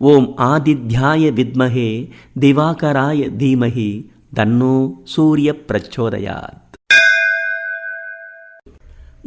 ஓம் ஆதித்யாய வித்மகே திவாகராய தீமகி தன்னோ சூரிய பிரச்சோதயாத்.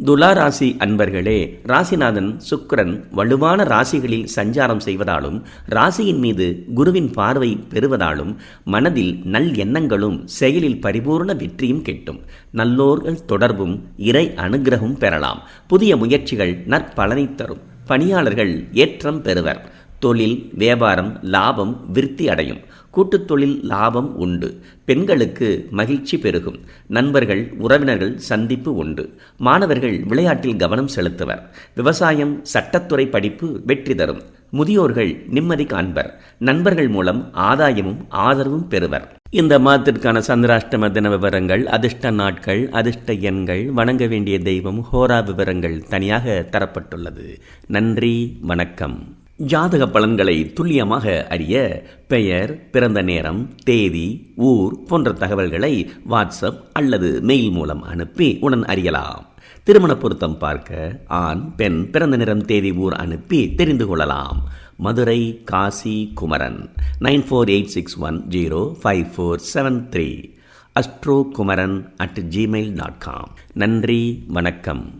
துலா ராசி அன்பர்களே ராசிநாதன் சுக்கரன் வலுவான ராசிகளில் சஞ்சாரம் செய்வதாலும் ராசியின் மீது குருவின் பார்வை பெறுவதாலும் மனதில் நல் எண்ணங்களும் செயலில் பரிபூர்ண வெற்றியும் கிட்டும். நல்லோர்கள் தொடர்பும் இறை அனுகிரகம் பெறலாம். புதிய முயற்சிகள் நற்பலனை தரும். பணியாளர்கள் ஏற்றம் பெறுவர். தொழில் வியாபாரம் லாபம் விருத்தி அடையும். கூட்டுத் தொழில் லாபம் உண்டு. பெண்களுக்கு மகிழ்ச்சி பெருகும். நண்பர்கள் உறவினர்கள் சந்திப்பு உண்டு. மாணவர்கள் விளையாட்டில் கவனம் செலுத்துவர். விவசாயம் சட்டத்துறை படிப்பு வெற்றி தரும். முதியோர்கள் நிம்மதி காண்பர். நண்பர்கள் மூலம் ஆதாயமும் ஆதரவும் பெறுவர். இந்த மாதத்திற்கான சந்திராஷ்டம தின விவரங்கள் அதிர்ஷ்ட நாட்கள் அதிர்ஷ்ட எண்கள் வணங்க வேண்டிய தெய்வம் ஹோரா விவரங்கள் தனியாக தரப்பட்டுள்ளது. நன்றி வணக்கம். ஜாதக பலன்களை துல்லியமாக அறிய பெயர் பிறந்த நேரம் தேதி ஊர் போன்ற தகவல்களை வாட்ஸ்அப் அல்லது மெயில் மூலம் அனுப்பி உடன் அறியலாம். திருமண பொருத்தம் பார்க்க ஆண் பெண் பிறந்த நேரம் தேதி ஊர் அனுப்பி தெரிந்து கொள்ளலாம். Madurai Kasi Kumaran. Nine four eight six one zero five four seven three. Astro Kumaran at Gmail dot com. நன்றி வணக்கம்.